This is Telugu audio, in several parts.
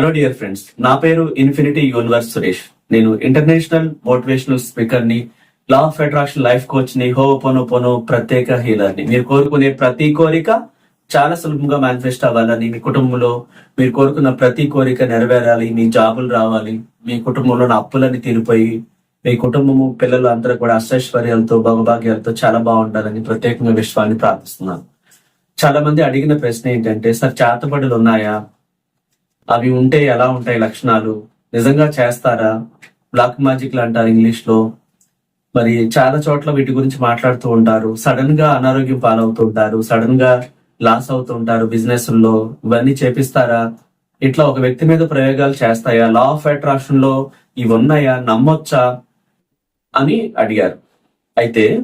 హలో డియర్ ఫ్రెండ్స్ నా పేరు ఇన్ఫినిటీ యూనివర్స్ సురేష్ నేను ఇంటర్నేషనల్ మోటివేషనల్ స్పీకర్ని లా ఆఫ్ అట్రాక్షన్ లైఫ్ కోచ్ని హో పోను పోను ప్రత్యేక హీలర్ని. మీరు కోరుకునే ప్రతి కోరిక చాలా సులభంగా మేనిఫెస్ట్ అవ్వాలని మీ కుటుంబంలో మీరు కోరుకున్న ప్రతి కోరిక నెరవేరాలి మీ జాబులు రావాలి మీ కుటుంబంలో అప్పులని తీరిపోయి మీ కుటుంబము పిల్లలు అందరూ కూడా అష్టైశ్వర్యాలతో భగభాగ్యాలతో చాలా బాగుండాలని ప్రత్యేకంగా విశ్వాన్ని ప్రార్థిస్తున్నాను. చాలా మంది అడిగిన ప్రశ్న ఏంటంటే సార్ చేతబడులు ఉన్నాయా? అవి ఉంటే ఎలా ఉంటాయి లక్షణాలు? నిజంగా చేస్తారా? బ్లాక్ మ్యాజిక్లు అంటారు ఇంగ్లీష్లో? మరి చాలా చోట్ల వీటి గురించి మాట్లాడుతూ ఉంటారు. సడన్గా అనారోగ్యం పాలవుతూ ఉంటారు. సడన్గా లాస్ అవుతూ ఉంటారు బిజినెస్లో. ఇవన్నీ చేపిస్తారా? ఇట్లా ఒక వ్యక్తి మీద ప్రయోగాలు చేస్తాయా? లా ఆఫ్ అట్రాక్షన్లో ఇవి ఉన్నాయా? నమ్మొచ్చా? అని అడిగారు. అయితే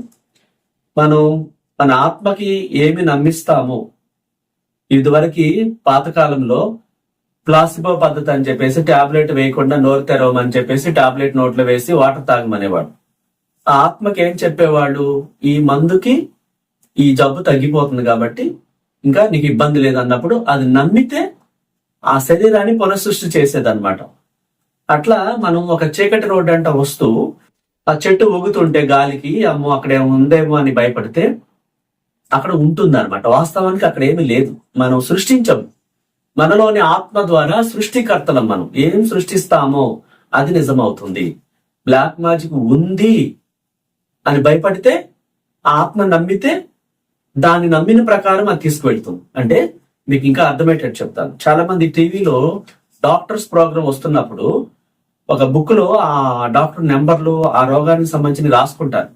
మనం మన ఆత్మకి ఏమి నమ్మిస్తామో ఇదివరకు పాతకాలంలో ప్లాసిబో పద్ధతి అని చెప్పేసి టాబ్లెట్ వేయకుండా నోరు తెరవమని చెప్పేసి టాబ్లెట్ నోట్లో వేసి వాటర్ తాగమనేవాడు. ఆ ఆత్మకి ఏం చెప్పేవాడు ఈ మందుకి ఈ జబ్బు తగ్గిపోతుంది కాబట్టి ఇంకా నీకు ఇబ్బంది లేదన్నప్పుడు అది నమ్మితే ఆ శరీరాన్ని పునఃసృష్టి చేసేదన్నమాట. అట్లా మనం ఒక చీకటి రోడ్డు అంట వస్తూ ఆ చెట్టు ఊగుతుంటే గాలికి అమ్మో అక్కడ ఉందేమో అని భయపడితే అక్కడ ఉంటుంది అనమాట వాస్తవానికి అక్కడ ఏమీ లేదు. మనం సృష్టించం మనలోని ఆత్మ ద్వారా సృష్టికర్తలం మనం. ఏం సృష్టిస్తామో అది నిజమవుతుంది. బ్లాక్ మ్యాజిక్ ఉంది అని భయపడితే ఆ ఆత్మ నమ్మితే దాన్ని నమ్మిన ప్రకారం అది తీసుకువెళ్తుంది. అంటే మీకు ఇంకా అర్థమయ్యేటట్టు చెప్తాను. చాలా మంది టీవీలో డాక్టర్స్ ప్రోగ్రామ్ వస్తున్నప్పుడు ఒక బుక్లో ఆ డాక్టర్ నెంబర్లు ఆ రోగానికి సంబంధించి రాసుకుంటారు.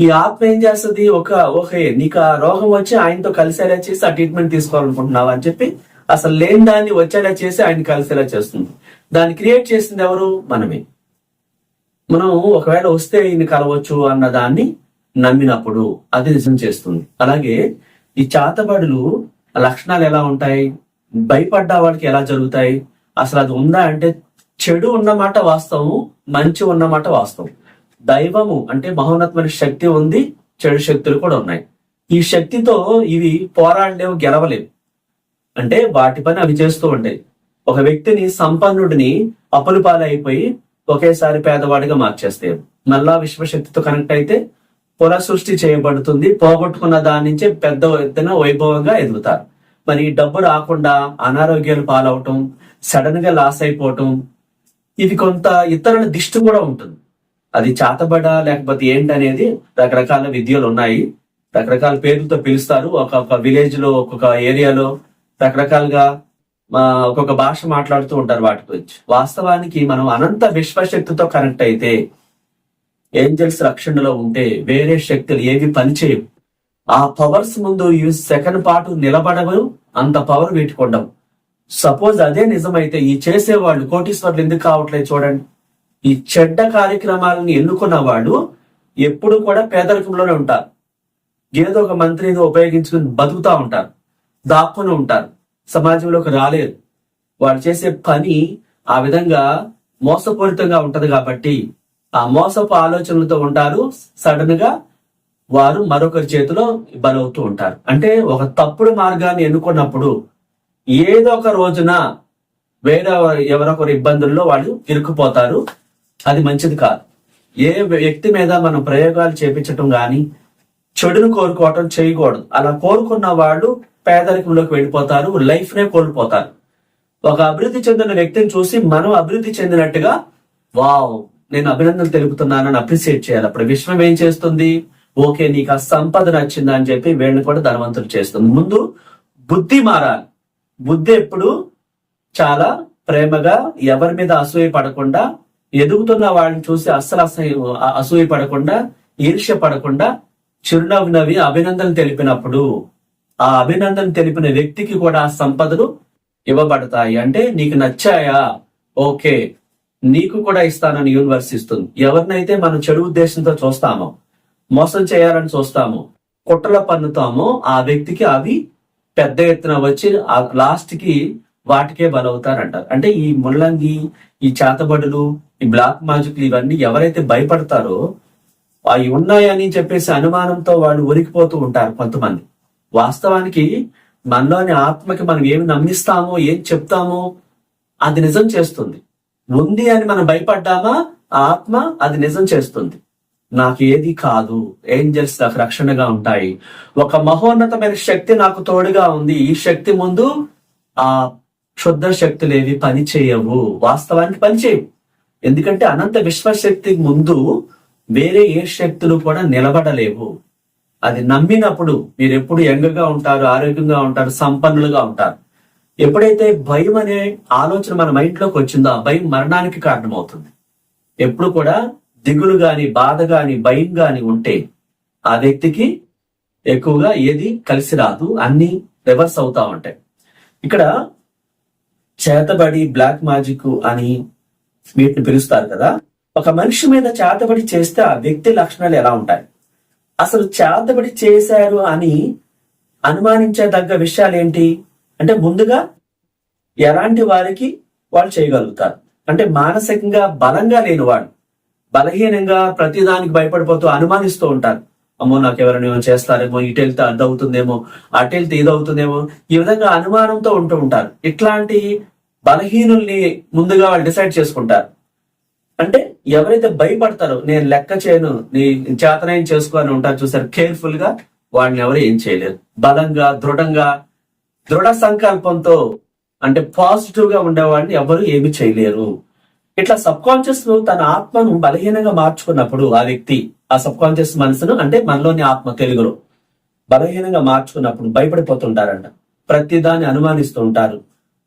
ఈ ఆత్మ ఏం చేస్తుంది? ఒక ఓకే నీకు ఆ రోగం వచ్చి ఆయనతో కలిసేలా చేసి ఆ ట్రీట్మెంట్ తీసుకోవాలనుకుంటున్నావు అని చెప్పి అసలు లేని దాన్ని వచ్చేలా చేసి ఆయన కలిసేలా చేస్తుంది. దాన్ని క్రియేట్ చేసింది ఎవరు? మనమే. మనం ఒకవేళ వస్తే ఈయన కలవచ్చు అన్న దాన్ని నమ్మినప్పుడు అది నిజం చేస్తుంది. అలాగే ఈ చాతబడులు లక్షణాలు ఎలా ఉంటాయి? భయపడ్డ వాళ్ళకి ఎలా జరుగుతాయి? అసలు అది ఉందా అంటే చెడు ఉన్నమాట వాస్తవం మంచి ఉన్నమాట వాస్తవం. దైవము అంటే మహోన్నతమైన శక్తి ఉంది చెడు శక్తులు కూడా ఉన్నాయి. ఈ శక్తితో ఇవి పోరాడలేవు గెలవలేవు. అంటే వాటి పని అవి చేస్తూ ఉండేవి. ఒక వ్యక్తిని సంపన్నుడిని అప్పులు పాలైపోయి ఒకేసారి పేదవాడిగా మార్చేస్తాయి మళ్ళా విశ్వశక్తితో కనెక్ట్ అయితే పునఃసృష్టి చేయబడుతుంది పోగొట్టుకున్న దాని నుంచే పెద్ద ఎత్తున వైభవంగా ఎదుగుతారు. మరి డబ్బు రాకుండా అనారోగ్యాలు పాలవటం సడన్గా లాస్ అయిపోవటం ఇది కొంత ఇతరుల దిష్టి కూడా ఉంటుంది. అది చాతబడ లేకపోతే ఏంటనేది రకరకాల విద్యలు ఉన్నాయి. రకరకాల పేర్లతో పిలుస్తారు. ఒక్కొక్క విలేజ్లో ఒక్కొక్క ఏరియాలో రకరకాలుగా ఒక్కొక్క భాష మాట్లాడుతూ ఉంటారు వాటి గురించి. వాస్తవానికి మనం అనంత విశ్వశక్తితో కనెక్ట్ అయితే ఏంజల్స్ రక్షణలో ఉంటే వేరే శక్తులు ఏవి పనిచేయవు. ఆ పవర్స్ ముందు ఈ సెకండ్ పాటు నిలబడవు అంత పవర్ వీటికి ఉండవు. సపోజ్ అదే నిజమైతే ఈ చేసేవాళ్ళు కోటీశ్వర్లు ఎందుకు కావట్లేదు చూడండి. ఈ చెడ్డ కార్యక్రమాలను ఎన్నుకున్న వాళ్ళు ఎప్పుడు కూడా పేదరికంలోనే ఉంటారు. ఏదో ఒక మంత్రిని ఉపయోగించుకుని బతుకుతా ఉంటారు. దాక్కుని ఉంటారు. సమాజంలోకి రాలేరు. వాడు చేసే పని ఆ విధంగా మోసపూరితంగా ఉంటది కాబట్టి ఆ మోసపు ఆలోచనలతో ఉంటారు. సడన్గా వారు మరొకరి చేతిలో బలవుతూ ఉంటారు. అంటే ఒక తప్పుడు మార్గాన్ని ఎన్నుకున్నప్పుడు ఏదో ఒక రోజున వేరే ఎవరొకరు ఇబ్బందుల్లో వాళ్ళు ఇరుక్కుపోతారు. అది మంచిది కాదు. ఏ వ్యక్తి మీద మనం ప్రయోగాలు చేపించటం కానీ చెడును కోరుకోవటం చేయకూడదు. అలా కోరుకున్న వాళ్ళు పేదరికంలోకి వెళ్ళిపోతారు లైఫ్నే కోల్పోతారు. ఒక అభివృద్ధి చెందిన వ్యక్తిని చూసి మనం అభివృద్ధి చెందినట్టుగా వావ్ నేను అభినందనలు తెలుపుతున్నానని అప్రిసియేట్ చేయాలి. అప్పుడు విశ్వం ఏం చేస్తుంది? ఓకే నీకు ఆ సంపద నచ్చిందా? అని చెప్పి వీళ్ళని కూడా ధనవంతులు చేస్తుంది. ముందు బుద్ధి మారాలి. బుద్ధి ఎప్పుడు? చాలా ప్రేమగా ఎవరి మీద అసూయ పడకుండా ఎదుగుతున్న వాళ్ళని చూసి అస్సలు అసహ్యం అసూయ పడకుండా ఈర్ష్య పడకుండా చిరునవ్వు నవ్వి అభినందన తెలిపినప్పుడు ఆ అభినందన తెలిపిన వ్యక్తికి కూడా ఆ సంపదలు ఇవ్వబడతాయి. అంటే నీకు నచ్చాయా? ఓకే. నీకు కూడా ఇస్తానని యూనివర్స్ ఇస్తుంది. ఎవరినైతే మనం చెడు ఉద్దేశంతో చూస్తామో మోసం చేయాలని చూస్తాము కుట్రల పన్నుతామో ఆ వ్యక్తికి అవి పెద్ద ఎత్తున వచ్చి లాస్ట్కి వాటికే బలవుతారంటారు అంటే ఈ ముల్లంగి ఈ చేతబడులు ఈ బ్లాక్ మ్యాజిక్లు ఇవన్నీ ఎవరైతే భయపడతారో అవి ఉన్నాయని చెప్పేసి అనుమానంతో వాళ్ళు ఉరికిపోతూ ఉంటారు కొంతమంది. వాస్తవానికి మనలోని ఆత్మకి మనం ఏమి నమ్మిస్తామో ఏం చెప్తామో అది నిజం చేస్తుంది. ఉంది అని మనం భయపడ్డామా? ఆ ఆత్మ అది నిజం చేస్తుంది. నాకు ఏది కాదు. ఏంజల్స్ నాకు రక్షణగా ఉంటాయి. ఒక మహోన్నతమైన శక్తి నాకు తోడుగా ఉంది. ఈ శక్తి ముందు ఆ క్షుద్ర శక్తులు ఏవి పని చేయవు. వాస్తవానికి పని చేయవు. ఎందుకంటే అనంత విశ్వశక్తి ముందు వేరే ఏ శక్తులు కూడా నిలబడలేవు. అది నమ్మినప్పుడు మీరు ఎప్పుడు యంగగా ఉంటారు ఆరోగ్యంగా ఉంటారు సంపన్నులుగా ఉంటారు. ఎప్పుడైతే భయం అనే ఆలోచన మన మైండ్లోకి వచ్చిందో ఆ భయం మరణానికి కారణమవుతుంది. ఎప్పుడు కూడా దిగులు గాని బాధ గాని భయం గాని ఉంటే ఆ వ్యక్తికి ఎక్కువగా ఏది కలిసి రాదు అన్ని రివర్స్ అవుతా ఉంటాయి. ఇక్కడ చేతబడి బ్లాక్ మ్యాజిక్ అని వీటిని పిలుస్తారు కదా. ఒక మనిషి మీద చేతబడి చేస్తే ఆ వ్యక్తి లక్షణాలు ఎలా ఉంటాయి? అసలు చేతబడి చేశారు అని అనుమానించదగ్గ విషయాలు ఏంటి? అంటే ముందుగా ఎలాంటి వారికి వాళ్ళు చేయగలుగుతారు? అంటే మానసికంగా బలంగా లేని వాడు బలహీనంగా ప్రతిదానికి భయపడిపోతూ అనుమానిస్తూ ఉంటారు. అమ్మో నాకు ఎవరైనా ఏమైనా చేస్తారేమో ఇటు వెళ్తే అది అవుతుందేమో అటు వెళ్తే ఇది అవుతుందేమో ఈ విధంగా అనుమానంతో ఉంటూ ఉంటారు. ఇట్లాంటి బలహీనుల్ని ముందుగా వాళ్ళు డిసైడ్ చేసుకుంటారు. అంటే ఎవరైతే భయపడతారో నేను లెక్క చేయను నీ చేతనైన చేసుకోని ఉంటారు చూసారు కేర్ఫుల్గా వాడిని ఎవరు ఏం చేయలేరు. బలంగా దృఢంగా దృఢ సంకల్పంతో అంటే పాజిటివ్గా ఉండేవాడిని ఎవరు ఏమి చేయలేరు. ఇట్లా సబ్ కాన్షియస్ తన ఆత్మను బలహీనంగా మార్చుకున్నప్పుడు ఆ వ్యక్తి ఆ సబ్ కాన్షియస్ మనసును అంటే మనలోని ఆత్మ తెలుగులో బలహీనంగా మార్చుకున్నప్పుడు భయపడిపోతుంటారంట. ప్రతిదాన్ని అనుమానిస్తూ ఉంటారు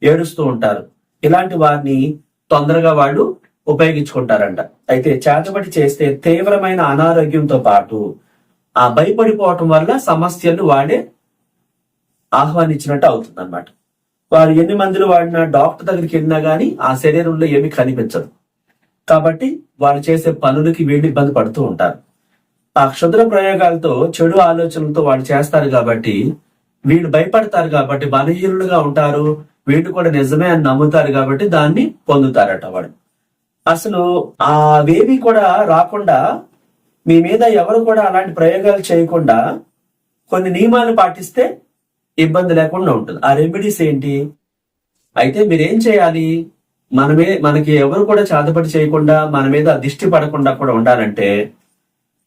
ఏడుస్తూ ఉంటారు. ఇలాంటి వారిని తొందరగా వాళ్ళు ఉపయోగించుకుంటారంట. అయితే చేతబడి చేస్తే తీవ్రమైన అనారోగ్యంతో పాటు ఆ భయపడిపోవటం వల్ల సమస్యలు వాడే ఆహ్వానించినట్టు అవుతుంది అనమాట వారు ఎన్ని మందులు వాడినా డాక్టర్ దగ్గరికి వెళ్ళినా గానీ ఆ శరీరంలో ఏమి కనిపించదు. కాబట్టి వారు చేసే పనులకి వీళ్ళు ఇబ్బంది పడుతూ ఉంటారు. ఆ క్షుద్ర ప్రయోగాలతో చెడు ఆలోచనలతో వాళ్ళు చేస్తారు కాబట్టి వీళ్ళు భయపడతారు కాబట్టి బలహీనులుగా ఉంటారు. వీళ్ళు కూడా నిజమే అని నమ్ముతారు కాబట్టి దాన్ని పొందుతారట వాడు. అసలు ఆ వేవి కూడా రాకుండా మీ మీద ఎవరు కూడా అలాంటి ప్రయోగాలు చేయకుండా కొన్ని నియమాలు పాటిస్తే ఇబ్బంది లేకుండా ఉంటుంది. ఆ రెమెడీస్ ఏంటి? అయితే మీరేం చేయాలి? మనమే మనకి ఎవరు కూడా చాతపడి చేయకుండా మన మీద దిష్టి పడకుండా కూడా ఉండాలంటే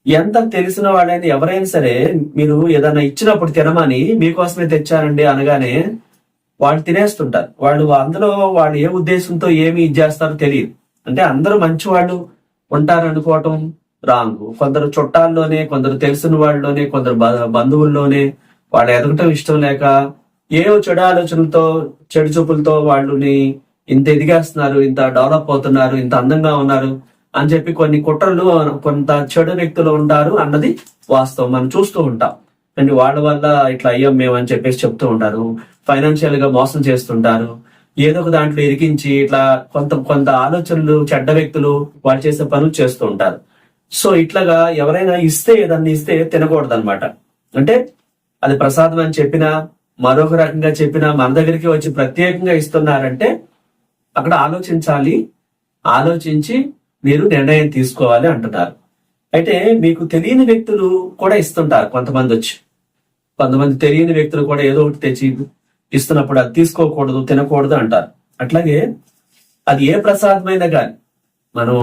ఎంత తెలిసిన వాళ్ళైనా ఎవరైనా సరే మీరు ఏదైనా ఇచ్చినప్పుడు తినమని మీకోసమే తెచ్చారండి అనగానే వాళ్ళు తినేస్తుంటారు. వాళ్ళు అందులో వాళ్ళు ఏ ఉద్దేశంతో ఏమి ఇది చేస్తారో తెలియదు. అంటే అందరూ మంచి వాళ్ళు ఉంటారనుకోవటం రాంగ్. కొందరు చుట్టాల్లోనే కొందరు తెలిసిన వాళ్ళలోనే కొందరు బ- బంధువుల్లోనే వాళ్ళు ఎదగటం ఇష్టం లేక ఏవో చెడు ఆలోచనలతో చెడు చూపులతో వాళ్ళని ఇంత ఎదిగేస్తున్నారు ఇంత డెవలప్ అవుతున్నారు ఇంత అందంగా ఉన్నారు అని చెప్పి కొన్ని కుట్రలు కొంత చెడు వ్యక్తులు ఉంటారు అన్నది వాస్తవం. మనం చూస్తూ ఉంటాం. అండ్ వాళ్ళ వల్ల ఇట్లా అయ్యాం మేము అని చెప్పేసి చెప్తూ ఉంటారు. ఫైనాన్షియల్గా మోసం చేస్తుంటారు. ఏదో ఒక దాంట్లో ఇరికించి ఇట్లా కొంత కొంత ఆలోచనలు చెడ్డ వ్యక్తులు వాళ్ళు చేసే పనులు చేస్తూ ఉంటారు. సో ఇట్లాగా ఎవరైనా ఇస్తే ఏదన్నా ఇస్తే తినకూడదు అనమాట అంటే అది ప్రసాదం అని చెప్పినా మరొక రకంగా చెప్పినా మన దగ్గరికి వచ్చి ప్రత్యేకంగా ఇస్తున్నారంటే అక్కడ ఆలోచించాలి. ఆలోచించి మీరు నిర్ణయం తీసుకోవాలి అంటున్నారు. అయితే మీకు తెలియని వ్యక్తులు కూడా ఇస్తుంటారు కొంతమంది వచ్చి. కొంతమంది తెలియని వ్యక్తులు కూడా ఏదో ఒకటి తెచ్చి ఇస్తున్నప్పుడు అది తీసుకోకూడదు తినకూడదు అంటారు. అట్లాగే అది ఏ ప్రసాదమైనా కానీ మనం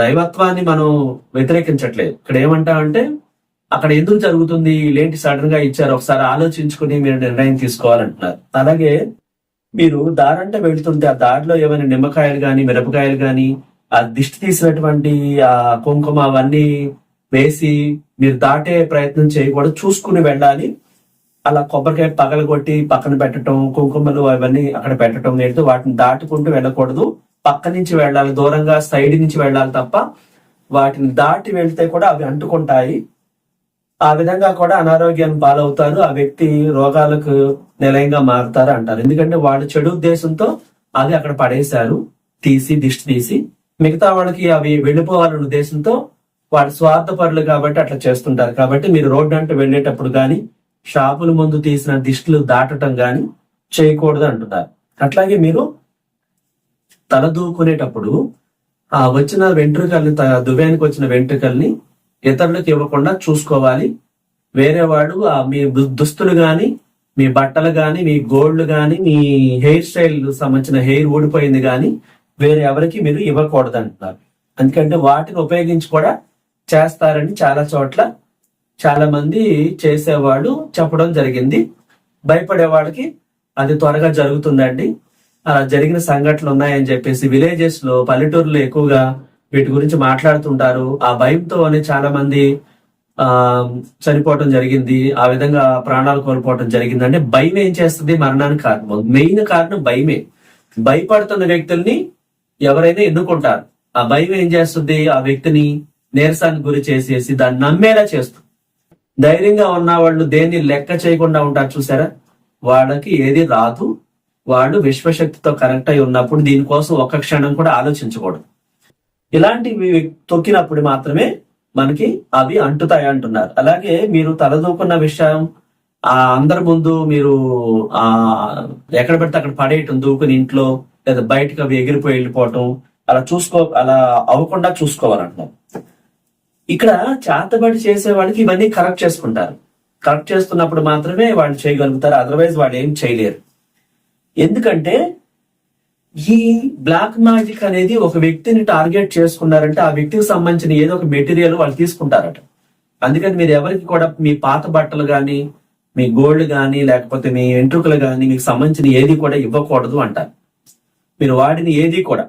దైవత్వాన్ని మనం వ్యతిరేకించట్లేదు. ఇక్కడ ఏమంటామంటే అక్కడ ఎందుకు జరుగుతుంది? లేంటి సడన్గా ఇచ్చారు? ఒకసారి ఆలోచించుకుని మీరు నిర్ణయం తీసుకోవాలంటున్నారు. అలాగే మీరు దారంట వెళుతుంటే ఆ దారిలో ఏమైనా నిమ్మకాయలు కానీ మిరపకాయలు కానీ ఆ దిష్టి తీసినటువంటి ఆ కుంకుమ అవన్నీ వేసి మీరు దాటే ప్రయత్నం చేయకూడదు చూసుకుని వెళ్ళాలి. అలా కొబ్బరికాయ పగలగొట్టి పక్కన పెట్టడం కుంకుమలు అవన్నీ అక్కడ పెట్టడం లేదు వాటిని దాటుకుంటూ వెళ్ళకూడదు. పక్క నుంచి వెళ్ళాలి దూరంగా సైడ్ నుంచి వెళ్ళాలి తప్ప వాటిని దాటి వెళ్తే కూడా అవి అంటుకుంటాయి. ఆ విధంగా కూడా అనారోగ్యాన్ని పాలవుతారు. ఆ వ్యక్తి రోగాలకు నిలయంగా మారుతారు అంటారు. ఎందుకంటే వాడు చెడు ఉద్దేశంతో అది అక్కడ పడేశారు. తీసి దిష్టి తీసి. మిగతా వాళ్ళకి అవి వెళ్ళిపోవాలనే ఉద్దేశంతో వాడు స్వార్థపరులు కాబట్టి అట్లా చేస్తుంటారు. కాబట్టి మీరు రోడ్డు అంటే వెళ్ళేటప్పుడు కానీ షాపుల ముందు తీసిన దిష్టిలు దాటటం కానీ చేయకూడదు అంటున్నారు. అట్లాగే మీరు తల దూకునేటప్పుడు ఆ వచ్చిన వెంట్రుకల్ని త- దువ్యానికి వచ్చిన వెంట్రుకల్ని ఇతరులకు ఇవ్వకుండా చూసుకోవాలి. వేరే వాడు మీ దుస్తులు గాని మీ బట్టలు గాని మీ గోల్డ్ గాని మీ హెయిర్ స్టైల్ సంబంధించిన హెయిర్ ఊడిపోయింది గాని వేరే ఎవరికి మీరు ఇవ్వకూడదు అంటున్నారు ఎందుకంటే వాటిని ఉపయోగించి కూడా చేస్తారని చాలా చోట్ల చాలా మంది చేసేవాళ్ళు చెప్పడం జరిగింది. భయపడే వాళ్ళకి అది త్వరగా జరుగుతుందండి. అలా జరిగిన సంఘటనలు ఉన్నాయని చెప్పేసి విలేజెస్లో పల్లెటూరులో ఎక్కువగా వీటి గురించి మాట్లాడుతుంటారు. ఆ భయంతోనే చాలా మంది ఆ చనిపోవటం జరిగింది. ఆ విధంగా ప్రాణాలు కోల్పోవటం జరిగింది. అంటే భయం ఏం చేస్తుంది? మరణానికి కారణం. మెయిన్ కారణం భయమే. భయపడుతున్న వ్యక్తుల్ని ఎవరైనా ఎన్నుకుంటారు. ఆ భయం ఏం చేస్తుంది? ఆ వ్యక్తిని నీరసానికి గురి చేసేసి దాన్ని నమ్మేలా చేస్తుంది. ధైర్యంగా ఉన్న వాళ్ళు దేన్ని లెక్క చేయకుండా ఉంటారు చూసారా? వాళ్ళకి ఏది రాదు. వాళ్ళు విశ్వశక్తితో కనెక్ట్ అయి ఉన్నప్పుడు దీనికోసం ఒక్క క్షణం కూడా ఆలోచించకూడదు. ఇలాంటివి తొక్కినప్పుడు మాత్రమే మనకి అవి అంటుతాయి అంటున్నారు. అలాగే మీరు తలదూకున్న విషయం ఆ అందరి ముందు మీరు ఆ ఎక్కడ పెడితే అక్కడ పడేయటం దూకుని ఇంట్లో లేదా బయటకు అవి ఎగిరిపోయి వెళ్ళిపోవటం అలా చూసుకో అలా అవ్వకుండా చూసుకోవాలంటున్నాం. ఇక్కడ చేతబడి చేసే వాళ్ళకి ఇవన్నీ కరెక్ట్ చేసుకుంటారు. కరెక్ట్ చేస్తున్నప్పుడు మాత్రమే వాళ్ళు చేయగలుగుతారు అదర్వైజ్ వాళ్ళు ఏం చేయలేరు. ఎందుకంటే ఈ బ్లాక్ మ్యాజిక్ అనేది ఒక వ్యక్తిని టార్గెట్ చేసుకున్నారంటే ఆ వ్యక్తికి సంబంధించిన ఏదో ఒక మెటీరియల్ వాళ్ళు తీసుకుంటారట. అందుకని మీరు ఎవరికి కూడా మీ పాత బట్టలు కానీ మీ గోల్డ్ కానీ లేకపోతే మీ వెంట్రుకలు కానీ మీకు సంబంధించిన ఏది కూడా ఇవ్వకూడదు అంటారు. మీరు వాడిని ఏది కూడా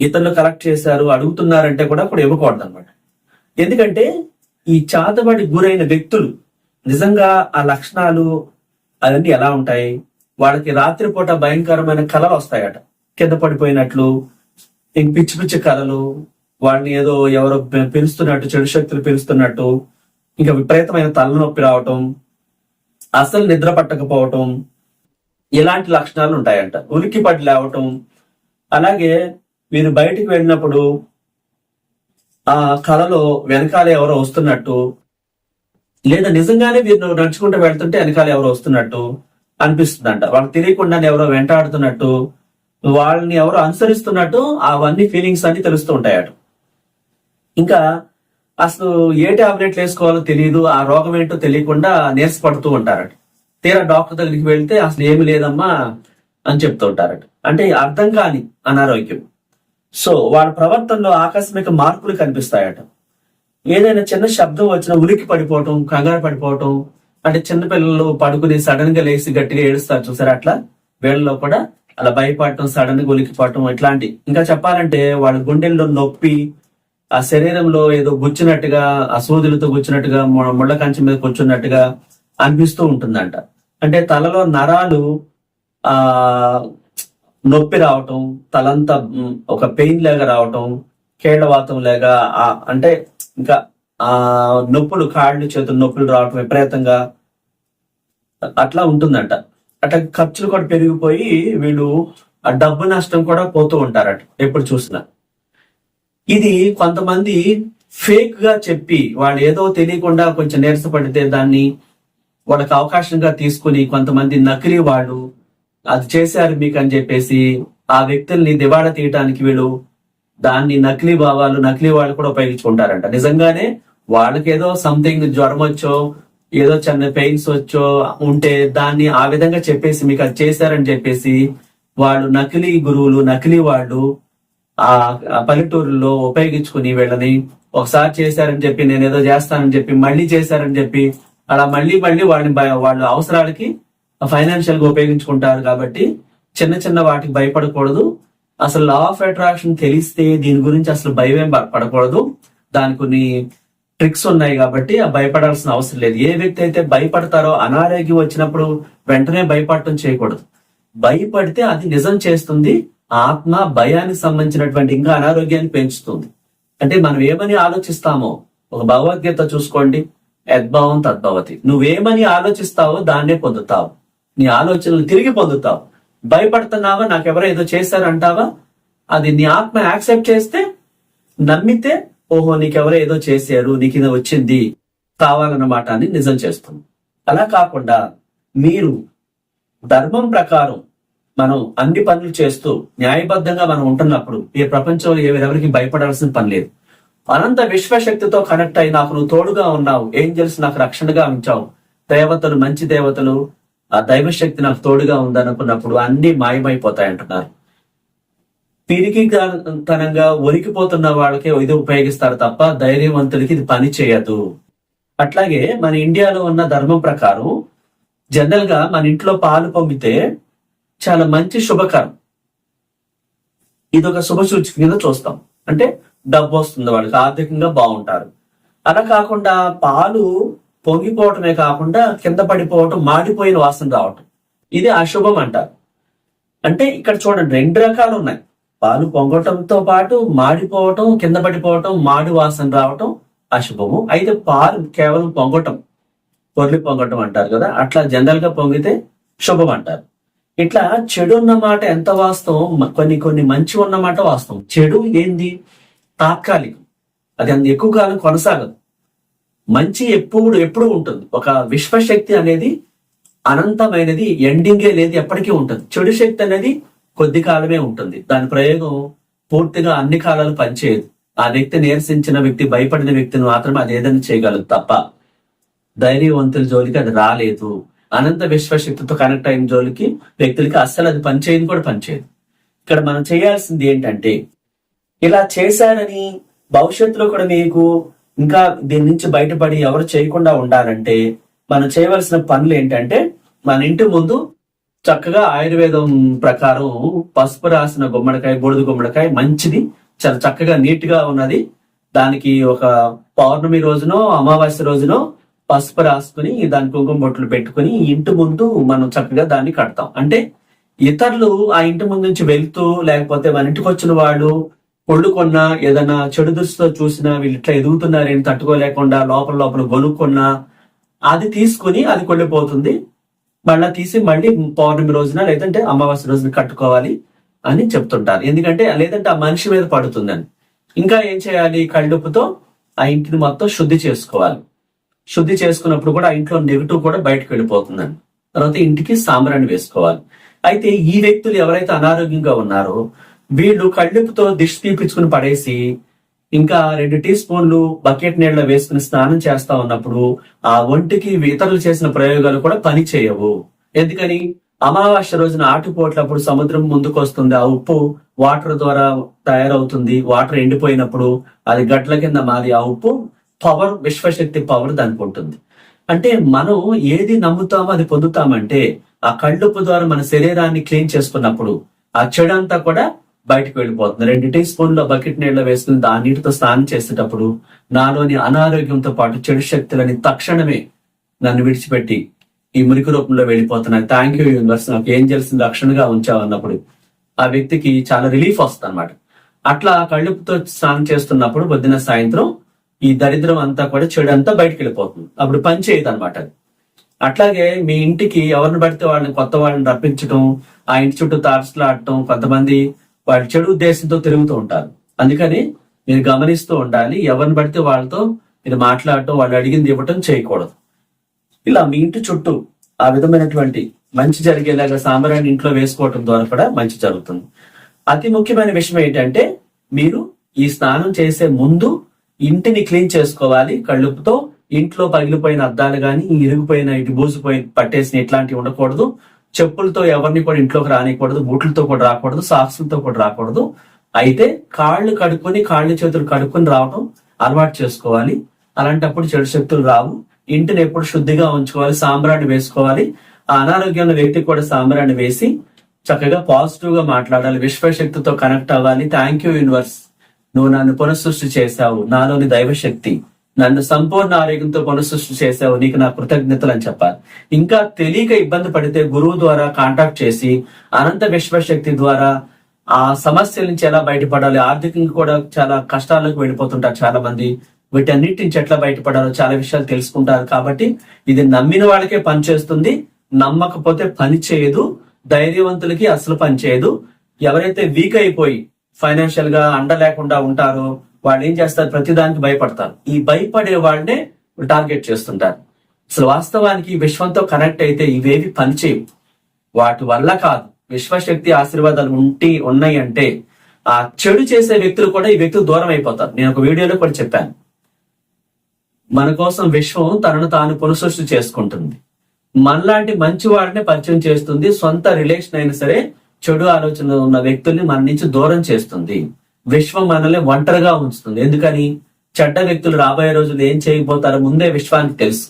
ఇతరులు కలెక్ట్ చేశారు అడుగుతున్నారంటే కూడా అప్పుడు ఇవ్వకూడదు అనమాట ఎందుకంటే ఈ చాతబడి గురైన వ్యక్తులు నిజంగా ఆ లక్షణాలు అవన్నీ ఎలా ఉంటాయి? వాళ్ళకి రాత్రిపూట భయంకరమైన కళలు వస్తాయట. కింద పడిపోయినట్లు ఇంక పిచ్చి పిచ్చి కళలు వాళ్ళని ఏదో ఎవరో పిలుస్తున్నట్టు చెడు శక్తులు పిలుస్తున్నట్టు ఇంకా విపరీతమైన తలనొప్పి రావటం అసలు నిద్ర పట్టకపోవటం ఇలాంటి లక్షణాలు ఉంటాయంట. ఉలిక్కి పడి లేవటం అలాగే మీరు బయటికి వెళ్ళినప్పుడు ఆ కళలో వెనకాల ఎవరో వస్తున్నట్టు లేదా నిజంగానే మీరు నడుచుకుంటూ వెళ్తుంటే వెనకాల ఎవరో వస్తున్నట్టు అనిపిస్తుందంట. వాళ్ళకి తెలియకుండానే ఎవరో వెంటాడుతున్నట్టు వాళ్ళని ఎవరో అనుసరిస్తున్నట్టు అవన్నీ ఫీలింగ్స్ అన్ని తెలుస్తూ ఉంటాయట. ఇంకా అసలు ఏ టాబ్లెట్లు వేసుకోవాలో తెలియదు ఆ రోగం ఏంటో తెలియకుండా నీరసపడుతూ ఉంటారట. తీరా డాక్టర్ దగ్గరికి వెళ్తే అసలు ఏమి లేదమ్మా అని చెప్తూ ఉంటారట. అంటే అర్థం కాని అనారోగ్యం. సో వాళ్ళ ప్రవర్తనలో ఆకస్మిక మార్పులు కనిపిస్తాయట. ఏదైనా చిన్న శబ్దం వచ్చినా ఉలికి పడిపోవటం కంగారు పడిపోవటం అంటే చిన్నపిల్లలు పడుకుని సడన్గా లేచి గట్టిగా ఏడుస్తారు చూసారు అట్లా? వీళ్ళలో కూడా అలా భయపడటం సడన్గా ఉలికిపోవటం ఇట్లాంటి. ఇంకా చెప్పాలంటే వాళ్ళ గుండెల్లో నొప్పి ఆ శరీరంలో ఏదో గుచ్చినట్టుగా ఆ సూదులతో గుచ్చినట్టుగా ముళ్ళ కంచె మీద కూర్చున్నట్టుగా అనిపిస్తూ ఉంటుందంట. అంటే తలలో నరాలు ఆ నొప్పి రావటం తలంతా ఒక పెయిన్ లాగా రావటం కేళ్ళవాతం లాగా అంటే ఇంకా ఆ నొప్పులు కాళ్ళు చేతులు నొప్పులు రావటం విపరీతంగా అట్లా ఉంటుందంట. అట్లా ఖర్చులు కూడా పెరిగిపోయి వీళ్ళు ఆ డబ్బు నష్టం కూడా పోతూ ఉంటారట ఎప్పుడు చూసినా. ఇది కొంతమంది ఫేక్గా చెప్పి వాళ్ళు ఏదో తెలియకుండా కొంచెం నీరసపడితే దాన్ని వాళ్ళకి అవకాశంగా తీసుకుని కొంతమంది నకిలీ వాళ్ళు అది చేశారు మీకు అని చెప్పేసి ఆ వ్యక్తుల్ని దివాళా తీయటానికి వీళ్ళు దాన్ని నకిలీ భావాలు నకిలీ వాళ్ళు కూడా ఉపయోగించుకుంటారంట. నిజంగానే వాళ్ళకి ఏదో సంథింగ్ జ్వరం వచ్చో ఏదో చిన్న పెయిన్స్ వచ్చో ఉంటే దాన్ని ఆ విధంగా చెప్పేసి మీకు అది చేశారని చెప్పేసి వాళ్ళు నకిలీ గురువులు నకిలీ వాళ్ళు ఆ పల్లెటూరులో ఉపయోగించుకుని వీళ్ళని ఒకసారి చేశారని చెప్పి నేను ఏదో చేస్తానని చెప్పి మళ్ళీ చేశారని చెప్పి అలా మళ్ళీ మళ్ళీ వాళ్ళని భయ- వాళ్ళ అవసరాలకి ఫైనాన్షియల్గా ఉపయోగించుకుంటారు కాబట్టి చిన్న చిన్న వాటికి భయపడకూడదు. అసలు లా ఆఫ్ అట్రాక్షన్ తెలిస్తే దీని గురించి అసలు భయమేం పడకూడదు. దాని కొన్ని ట్రిక్స్ ఉన్నాయి కాబట్టి ఆ భయపడాల్సిన అవసరం లేదు. ఏ వ్యక్తి అయితే భయపడతారో అనారోగ్యం వచ్చినప్పుడు వెంటనే భయపడటం చేయకూడదు. భయపడితే అది నిజం చేస్తుంది. ఆత్మ భయానికి సంబంధించినటువంటి ఇంకా అనారోగ్యాన్ని పెంచుతుంది. అంటే మనం ఏమని ఆలోచిస్తామో ఒక భగవద్గీత చూసుకోండి. యద్భావం తద్భవతి నువ్వేమని ఆలోచిస్తావో దాన్నే పొందుతావు. నీ ఆలోచనలు తిరిగి పొందుతావు. భయపడుతున్నావా? నాకెవరో ఏదో చేశారంటావా? అది నీ ఆత్మ యాక్సెప్ట్ చేస్తే నమ్మితే ఓహో నీకెవరో ఏదో చేశారు నీకు ఇది వచ్చింది కావాలన్నమాట అని నిజం చేస్తుంది. అలా కాకుండా మీరు ధర్మం ప్రకారం మనం అన్ని పనులు చేస్తూ న్యాయబద్ధంగా మనం ఉంటున్నప్పుడు ఈ ప్రపంచంలో ఎవరెవరికి భయపడాల్సిన పని లేదు. అనంత విశ్వశక్తితో కనెక్ట్ అయి నాకు నువ్వు తోడుగా ఉన్నావు ఏంజల్స్ నాకు రక్షణగా ఉంచావు దేవతలు మంచి దేవతలు ఆ దైవశక్తి నాకు తోడుగా ఉందనుకున్నప్పుడు అన్ని మాయమైపోతాయి అంటున్నారు పిరికి తనంగా ఒరికిపోతున్న వాళ్ళకి ఇది ఉపయోగిస్తారు తప్ప ధైర్యవంతులకి ఇది పని చేయదు. అట్లాగే మన ఇండియాలో ఉన్న ధర్మం ప్రకారం జనరల్గా మన ఇంట్లో పాలు పొంగితే చాలా మంచి శుభకరం. ఇది ఒక శుభ సూచిక కింద చూస్తాం. అంటే డబ్బు వస్తుంది వాళ్ళకి ఆర్థికంగా బాగుంటారు. అలా కాకుండా పాలు పొంగిపోవటమే కాకుండా కింద పడిపోవటం మాడిపోయిన వాసన రావటం. ఇది అశుభం అంటారు. అంటే ఇక్కడ చూడండి రెండు రకాలు ఉన్నాయి. పాలు పొంగటంతో పాటు మాడిపోవటం కింద పడిపోవటం మాడి వాసన రావటం అశుభము. అయితే పాలు కేవలం పొంగటం పొర్లి పొంగటం అంటారు కదా అట్లా జనరల్గా పొంగితే శుభం అంటారు. ఇట్లా చెడు ఉన్న మాట ఎంత వాస్తవం? కొన్ని కొన్ని మంచి ఉన్న మాట వాస్తవం. చెడు ఏంది? తాత్కాలికం. అది అంత ఎక్కువ కాలం కొనసాగదు. మంచి ఎప్పుడు ఎప్పుడు ఉంటుంది. ఒక విశ్వశక్తి అనేది అనంతమైనది ఎండింగే లేదు ఎప్పటికీ ఉంటుంది. చెడు శక్తి అనేది కొద్ది కాలమే ఉంటుంది. దాని ప్రయోగం పూర్తిగా అన్ని కాలాలు పనిచేయదు. ఆ వ్యక్తి నిరసించిన వ్యక్తి భయపడిన వ్యక్తిని మాత్రమే అది ఏదైనా చేయగలదు తప్ప. ధైర్యవంతుల జోలికి అది రాలేదు. అనంత విశ్వశక్తితో కనెక్ట్ అయిన జోలికి వ్యక్తులకి అస్సలు అది పనిచేయదు కూడా పనిచేయదు. ఇక్కడ మనం చేయాల్సింది ఏంటంటే ఇలా చేశారని భవిష్యత్తులో కూడా మీకు ఇంకా దీని నుంచి బయటపడి ఎవరు చేయకుండా ఉండాలంటే మనం చేయవలసిన పనులు ఏంటంటే మన ఇంటి ముందు చక్కగా ఆయుర్వేదం ప్రకారం పసుపు రాసిన గుమ్మడికాయ బూడిద గుమ్మడికాయ మంచిది. చాలా చక్కగా నీట్గా ఉన్నది. దానికి ఒక పౌర్ణమి రోజునో అమావాస్య రోజునో పసుపు రాసుకుని దాని కుంకుమ బొట్లు పెట్టుకుని ఇంటి ముందు మనం చక్కగా దాన్ని కడతాం. అంటే ఇతరులు ఆ ఇంటి ముందు నుంచి వెళ్తూ లేకపోతే మన ఇంటికి వచ్చిన వాళ్ళు పొళ్ళు కొన్నా ఏదైనా చెడు దృష్టితో చూసినా వీళ్ళు ఇట్లా ఎదుగుతున్నారని తట్టుకోలేకుండా లోపల లోపల గొనుక్కున్నా అది తీసుకుని అది కొళ్ళిపోతుంది మళ్ళా తీసి మళ్ళీ పౌర్ణమి రోజున లేదంటే అమావాస్య రోజున కట్టుకోవాలి అని చెప్తుంటారు. ఎందుకంటే లేదంటే ఆ మనిషి మీద పడుతుందని. ఇంకా ఏం చేయాలి? కళ్ళుపుతో ఆ ఇంటిని మొత్తం శుద్ధి చేసుకోవాలి. శుద్ధి చేసుకున్నప్పుడు కూడా ఆ ఇంట్లో నెగిటివ్ కూడా బయటకు వెళ్ళిపోతుందని. తర్వాత ఇంటికి సాంబ్రాన్ని వేసుకోవాలి. అయితే ఈ వ్యక్తులు ఎవరైతే అనారోగ్యంగా ఉన్నారో వీళ్ళు కళ్ళుపుతో దిష్టి తీపించుకుని పడేసి ఇంకా రెండు టీ స్పూన్లు బకెట్ నీళ్ళ వేసుకుని స్నానం చేస్తా ఉన్నప్పుడు ఆ ఒంటికి ఇతరులు చేసిన ప్రయోగాలు కూడా పని చేయవు. ఎందుకని? అమావాస్య రోజున ఆటుపోట్లప్పుడు సముద్రం ముందుకు వస్తుంది ఆ ఉప్పు వాటర్ ద్వారా తయారవుతుంది. వాటర్ ఎండిపోయినప్పుడు అది గట్ల కింద మారి ఆ ఉప్పు పవర్ విశ్వశక్తి పవర్ దానికి ఉంటుంది. అంటే మనం ఏది నమ్ముతామో అది పొందుతామంటే ఆ కళ్ళుప్పు ద్వారా మన శరీరాన్ని క్లీన్ చేసుకున్నప్పుడు ఆ చెడంతా కూడా బయటకు వెళ్ళిపోతుంది. రెండు టీ స్పూన్ల బకెట్ నీళ్ళ వేసుకుని ఆ నీటితో స్నానం చేసేటప్పుడు నాలోని అనారోగ్యంతో పాటు చెడు శక్తులని తక్షణమే నన్ను విడిచిపెట్టి ఈ మురికి రూపంలో వెళ్ళిపోతున్నాయి. థ్యాంక్ యూ యూనివర్స్ నాకు ఏం తెలిసింది రక్షణగా ఉంచావు అన్నప్పుడు ఆ వ్యక్తికి చాలా రిలీఫ్ వస్తుంది అనమాట అట్లా కళ్ళుపుతో స్నానం చేస్తున్నప్పుడు పొద్దున సాయంత్రం ఈ దరిద్రం అంతా కూడా చెడు అంతా బయటకు వెళ్ళిపోతుంది. అప్పుడు పని చేయదు అనమాట అట్లాగే మీ ఇంటికి ఎవరిని పడితే వాళ్ళని కొత్త వాళ్ళని రప్పించడం ఆ ఇంటి చుట్టూ తారసులాడటం కొంతమంది వాళ్ళు చెడు ఉద్దేశంతో తిరుగుతూ ఉంటారు. అందుకని మీరు గమనిస్తూ ఉండాలి ఎవరిని పడితే వాళ్ళతో మీరు మాట్లాడటం వాళ్ళు అడిగింది ఇవ్వటం చేయకూడదు. ఇలా మీ ఇంటి చుట్టూ ఆ విధమైనటువంటి మంచి జరిగేలాగా సాంబ్రాన్ని ఇంట్లో వేసుకోవటం ద్వారా కూడా మంచి జరుగుతుంది. అతి ముఖ్యమైన విషయం ఏంటంటే మీరు ఈ స్నానం చేసే ముందు ఇంటిని క్లీన్ చేసుకోవాలి. కళ్ళుపుతో ఇంట్లో పగిలిపోయిన అద్దాలు కానీ ఇరిగిపోయిన ఇటు బూసిపోయి పట్టేసిన ఇట్లాంటివి ఉండకూడదు. చెప్పులతో ఎవరిని కూడా ఇంట్లోకి రానికూడదు బూట్లతో కూడా రాకూడదు సాక్సులతో కూడా రాకూడదు. అయితే కాళ్ళు కడుక్కొని కాళ్ళు చేతులు కడుక్కొని రావడం అలవాటు చేసుకోవాలి. అలాంటప్పుడు చెడు శక్తులు రావు. ఇంటిని ఎప్పుడు శుద్ధిగా ఉంచుకోవాలి సాంబ్రాన్ని వేసుకోవాలి. అనారోగ్యం ఉన్న వ్యక్తికి కూడా సాంబ్రాన్ని వేసి చక్కగా పాజిటివ్గా మాట్లాడాలి విశ్వశక్తితో కనెక్ట్ అవ్వాలి. Thank you universe. నువ్వు నన్ను పునఃసృష్టి చేశావు. నాలోని దైవశక్తి. నన్ను సంపూర్ణ ఆరోగ్యంతో పునఃసృష్టి చేసావు నీకు నా కృతజ్ఞతలు అని చెప్పాలి. ఇంకా తెలియక ఇబ్బంది పడితే గురువు ద్వారా కాంటాక్ట్ చేసి అనంత విశ్వశక్తి ద్వారా ఆ సమస్యల నుంచి ఎలా బయటపడాలి? ఆర్థికంగా కూడా చాలా కష్టాలకు వెళ్ళిపోతుంటారు చాలా మంది వీటన్నిటి నుంచి ఎట్లా బయటపడాలో చాలా విషయాలు తెలుసుకుంటారు కాబట్టి ఇది నమ్మిన వాళ్ళకే పనిచేస్తుంది నమ్మకపోతే పని చేయదు. ధైర్యవంతులకి అసలు పని చేయదు. ఎవరైతే వీక్ అయిపోయి ఫైనాన్షియల్గా అండ లేకుండా ఉంటారో వాళ్ళు ఏం చేస్తారు? ప్రతిదానికి భయపడతారు. ఈ భయపడే వాళ్ళనే టార్గెట్ చేస్తుంటారు. అసలు వాస్తవానికి విశ్వంతో కనెక్ట్ అయితే ఇవేవి పనిచేయవు. వాటి వల్ల కాదు. విశ్వశక్తి ఆశీర్వాదాలు ఉంటే ఉన్నాయి అంటే ఆ చెడు చేసే వ్యక్తులు కూడా ఈ వ్యక్తులు దూరం అయిపోతారు. నేను ఒక వీడియోలో కూడా చెప్పాను. మన కోసం విశ్వం తనను తాను పునఃసృష్టి చేసుకుంటుంది. మనలాంటి మంచి వాడిని పరిచయం చేస్తుంది. సొంత రిలేషన్ అయినా సరే చెడు ఆలోచనలు ఉన్న వ్యక్తుల్ని మన నుంచి దూరం చేస్తుంది. విశ్వం మనల్ని ఒంటరిగా ఉంచుతుంది. ఎందుకని? చెడ్డ వ్యక్తులు రాబోయే రోజులు ఏం చేయబోతారో ముందే విశ్వానికి తెలుసు.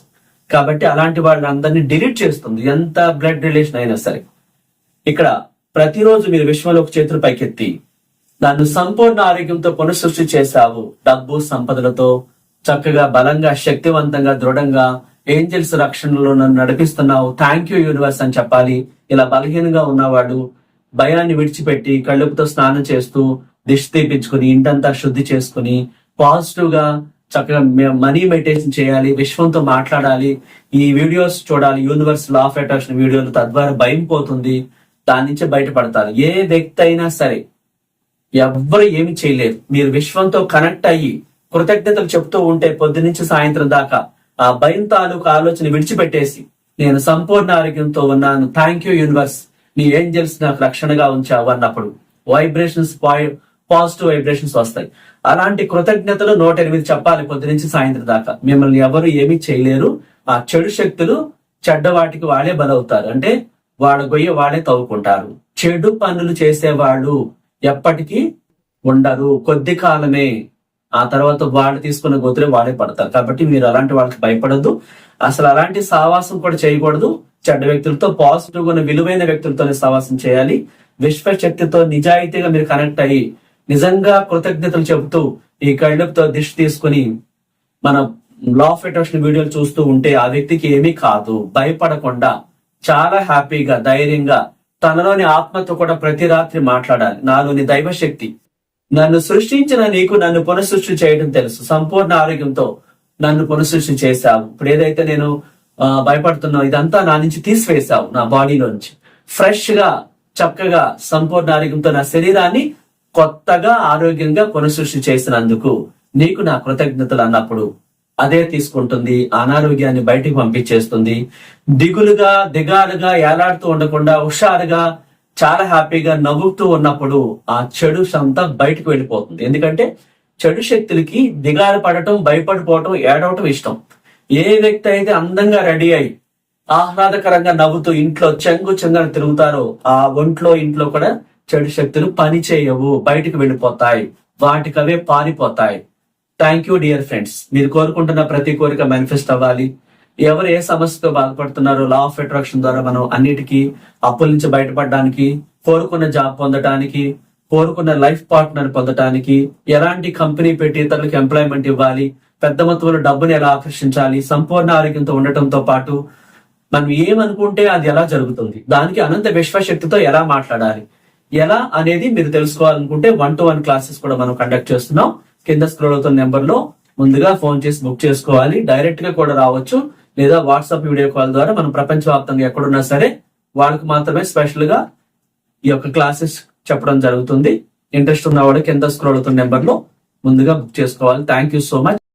కాబట్టి అలాంటి వాళ్ళందరినీ డిలీట్ చేస్తుంది. ఎంత బ్లడ్ రిలేషన్ అయినా సరే. ఇక్కడ ప్రతిరోజు మీరు విశ్వంలో ఒక చేతులు పైకెత్తి నన్ను సంపూర్ణ ఆరోగ్యంతో పునఃసృష్టి చేశావు. డబ్బు సంపదలతో చక్కగా బలంగా శక్తివంతంగా దృఢంగా ఏంజల్స్ రక్షణలో నన్ను నడిపిస్తున్నావు. థ్యాంక్ యూ యూనివర్స్ అని చెప్పాలి. ఇలా బలహీనంగా ఉన్నవాడు భయాన్ని విడిచిపెట్టి కళ్ళుపుతో స్నానం చేస్తూ దిష్టి తీపించుకుని ఇంటంతా శుద్ధి చేసుకుని పాజిటివ్గా చక్కగా మనీ మెడిటేషన్ చేయాలి విశ్వంతో మాట్లాడాలి. ఈ వీడియోస్ చూడాలి. యూనివర్స్ లా ఆఫ్ అట్రాక్షన్ వీడియోలు తద్వారా భయం పోతుంది. దాని నుంచి బయటపడతారు. ఏ వ్యక్తి అయినా సరే ఎవ్వరు ఏమి చేయలేరు. మీరు విశ్వంతో కనెక్ట్ అయ్యి కృతజ్ఞతలు చెప్తూ ఉంటే పొద్దు నుంచి సాయంత్రం దాకా ఆ భయం తాలూకు ఆలోచన విడిచిపెట్టేసి నేను సంపూర్ణ ఆరోగ్యంతో ఉన్నాను. Thank you universe. నీ ఏంజల్స్ నాకు రక్షణగా ఉంచావు అన్నప్పుడు. వైబ్రేషన్స్ పాజిటివ్ వైబ్రేషన్స్ వస్తాయి. అలాంటి కృతజ్ఞతలు నూట ఎనిమిది చెప్పాలి పొద్దు నుంచి సాయంత్రం దాకా. మిమ్మల్ని ఎవరు ఏమీ చేయలేరు. ఆ చెడు శక్తులు చెడ్డ వాటికి వాళ్ళే బలవుతారు. అంటే వాళ్ళ గొయ్య వాళ్ళే తవ్వుకుంటారు. చెడు పనులు చేసేవాళ్ళు ఎప్పటికీ ఉండరు. కొద్ది కాలమే. ఆ తర్వాత వాళ్ళు తీసుకున్న గొతులే వాళ్ళే పడతారు. కాబట్టి మీరు అలాంటి వాళ్ళకి భయపడద్దు. అసలు అలాంటి సావాసం కూడా చేయకూడదు. చెడ్డ వ్యక్తులతో పాజిటివ్ ఉన్న విలువైన వ్యక్తులతోనే సావాసం చేయాలి. విశ్వశక్తితో నిజాయితీగా మీరు కనెక్ట్ అయ్యి నిజంగా కృతజ్ఞతలు చెబుతూ ఈ కళ్ళతో దిష్టి తీసుకుని మన లా ఆఫ్ అట్రాక్షన్ వీడియోలు చూస్తూ ఉంటే ఆ వ్యక్తికి ఏమీ కాదు. భయపడకుండా చాలా హ్యాపీగా ధైర్యంగా తనలోని ఆత్మతో కూడా ప్రతి రాత్రి మాట్లాడాలి. నాలోని దైవశక్తి. నన్ను సృష్టించిన నీకు నన్ను పునఃసృష్టి చేయడం తెలుసు. సంపూర్ణ ఆరోగ్యంతో నన్ను పునఃసృష్టి చేశావు. ఇప్పుడు ఏదైతే నేను భయపడుతున్నావు ఇదంతా నా నుంచి తీసివేశావు నా బాడీలోంచి. ఫ్రెష్గా చక్కగా సంపూర్ణ ఆరోగ్యంతో నా శరీరాన్ని కొత్తగా ఆరోగ్యంగా పునఃసృష్టి చేసినందుకు నీకు నా కృతజ్ఞతలు అన్నప్పుడు అదే తీసుకుంటుంది అనారోగ్యాన్ని బయటికి పంపించేస్తుంది. దిగులుగా దిగాలుగా ఏలాడుతూ ఉండకుండా హుషారుగా చాలా హ్యాపీగా నవ్వుతూ ఉన్నప్పుడు ఆ చెడు అంతా బయటకు వెళ్ళిపోతుంది. ఎందుకంటే చెడు శక్తులకి దిగాలు పడటం భయపడిపోవటం ఏడవటం ఇష్టం. ఏ వ్యక్తి అయితే అందంగా రెడీ అయి ఆహ్లాదకరంగా నవ్వుతూ ఇంట్లో చెంగు చెంగన తిరుగుతారో ఆ ఒంట్లో ఇంట్లో కూడా చెడు శక్తులు పని చేయవు బయటకు వెళ్ళిపోతాయి వాటికవే పారిపోతాయి. థ్యాంక్ యూ డియర్ ఫ్రెండ్స్ మీరు కోరుకుంటున్న ప్రతి కోరిక మేనిఫెస్ట్ అవ్వాలి. ఎవరు ఏ సమస్యతో బాధపడుతున్నారో లా ఆఫ్ అట్రాక్షన్ ద్వారా మనం అన్నిటికీ అప్పుల నుంచి బయటపడడానికి కోరుకున్న జాబ్ పొందడానికి కోరుకున్న లైఫ్ పార్ట్నర్ పొందడానికి ఎలాంటి కంపెనీ పెట్టి ఇతరులకు ఎంప్లాయ్మెంట్ ఇవ్వాలి పెద్ద మొత్తంలో డబ్బుని ఎలా ఆకర్షించాలి సంపూర్ణ ఆరోగ్యంతో ఉండటంతో పాటు మనం ఏమనుకుంటే అది ఎలా జరుగుతుంది దానికి అనంత విశ్వశక్తితో ఎలా మాట్లాడాలి ఎలా అనేది మీరు తెలుసుకోవాలనుకుంటే వన్ టు వన్ క్లాసెస్ కూడా మనం కండక్ట్ చేస్తున్నాం. కింద స్క్రోల్ అవుతున్న నెంబర్లో ముందుగా ఫోన్ చేసి బుక్ చేసుకోవాలి. డైరెక్ట్గా కూడా రావచ్చు. లేదా వాట్సాప్ వీడియో కాల్ ద్వారా మనం ప్రపంచవ్యాప్తంగా ఎక్కడున్నా సరే వాళ్ళకి మాత్రమే స్పెషల్గా ఈ యొక్క క్లాసెస్ చెప్పడం జరుగుతుంది. ఇంట్రెస్ట్ ఉన్నవాడు కింద స్క్రోల్ అవుతున్న నెంబర్లో ముందుగా బుక్ చేసుకోవాలి. Thank you so much